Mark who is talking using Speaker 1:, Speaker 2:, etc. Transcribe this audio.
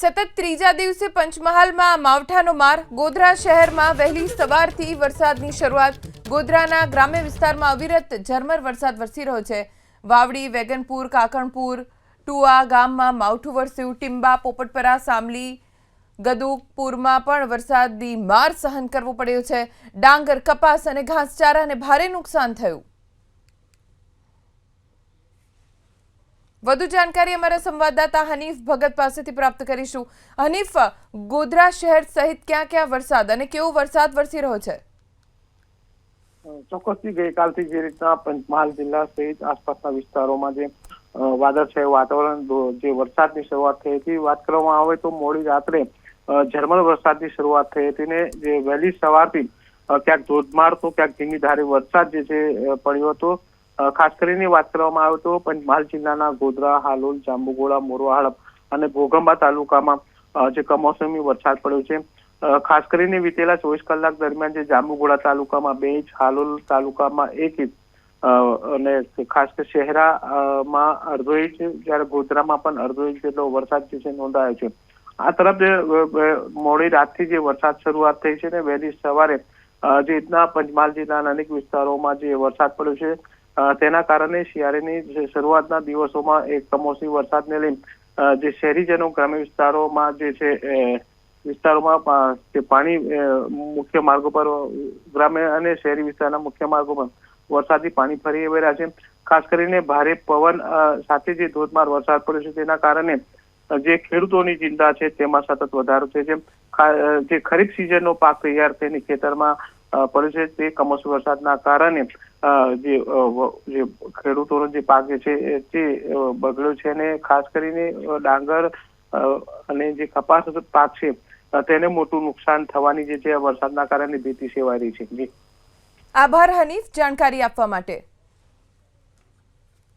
Speaker 1: સતત ત્રીજા દિવસે પંચમહાલમાં માવઠાનો માર. ગોધરા શહેરમાં વહેલી સવારથી વરસાદની શરૂઆત. ગોધરાના ગ્રામ્ય વિસ્તારમાં અવિરત ઝરમર વરસાદ વરસી રહ્યો છે. વાવડી, વેગનપુર, કાકણપુર, ટુઆ ગામમાં માવઠું વરસ્યું. ટીંબા, પોપટપરા, સામલી ગદુકપુરમાં પણ વરસાદની માર સહન કરવો પડ્યો છે. ડાંગર, કપાસ અને ઘાસચારાને ભારે નુકસાન થયું. વધુ જાણકારી અમારા સંવાદદાતા હનીફ ભગત પાસેથી પ્રાપ્ત કરીશું. હનીફ, ગોધરા શહેર સહિત ક્યાં ક્યાં વરસાદ અને કેવો વરસાદ વરસી રહ્યો છે?
Speaker 2: ચોક્કસથી ગઈકાલથી જે રીતના પંચમહાલ જિલ્લા સહિત આસપાસના વિસ્તારોમાં જે વાદળછાયું વાતાવરણ જે વરસાદની શરૂઆત થઈ હતી, વાત કરવામાં આવે તો મોડી રાત્રે ઝરમર વરસાદની શરૂઆત થઈ હતી ને જે વહેલી સવારથી ક્યાંક ધોધમાર તો ક્યાંક ધીમી ધારે વરસાદ જે છે પડ્યો હતો. ખાસ કરીને વાત કરવામાં આવે તો પંચમહાલ જિલ્લાના ગોધરા, હાલોલ, જાંબુગોળા મોરવા અને ભોગંબા તાલુકામાં જે કમોસમી વરસાદ પડ્યો છે. ખાસ કરીને વીતેલા ચોવીસ કલાક દરમિયાન જે જાંબુગોળા તાલુકામાં બે ઇંચ હાલોલ તાલુકામાં એક ઇંચ અને ખાસ કરી શહેરામાં અડધો ઇંચ, જ્યારે ગોધરામાં પણ અડધો ઇંચ જેટલો વરસાદ જે છે નોંધાયો છે. આ તરફ જે મોડી રાતથી જે વરસાદ શરૂઆત થઈ છે ને વહેલી સવારે જે રીતના પંચમહાલ જિલ્લાના અનેક વિસ્તારોમાં જે વરસાદ પડ્યો છે તેના કારણે શિયાળાની શરૂઆતના દિવસોમાં એક કમોસમી વરસાદને લઈ જે શહેરીજનો ગ્રામ્ય વિસ્તારોમાં જે છે વિસ્તારોમાં જે પાણી મુખ્ય માર્ગો પર, ગ્રામ્ય અને શહેરી વિસ્તારના મુખ્ય માર્ગો પર વરસાદી પાણી ફરી વળ્યા છે. ખાસ કરીને ભારે પવન સાથે જે ધોધમાર વરસાદ પડ્યો છે તેના કારણે જે ખેડૂતોની ચિંતા છે તેમાં સતત વધારો છે. જેમ જે ખરીફ સિઝનનો પાક તૈયાર થઈને ખેતરમાં પડ્યો છે તે કમોસમી વરસાદના કારણે જે જે ખેડૂતોનો જે પાક છે તે બગડ્યો છે અને ખાસ કરીને ડાંગર અને જે કપાસ પાક છે તેને મોટું નુકસાન થવાની જે છે, વરસાદના કારણે ભીતિ સેવાઈ રહી છે.
Speaker 1: આભાર હનીફ. જાણકારી આપવા માટે.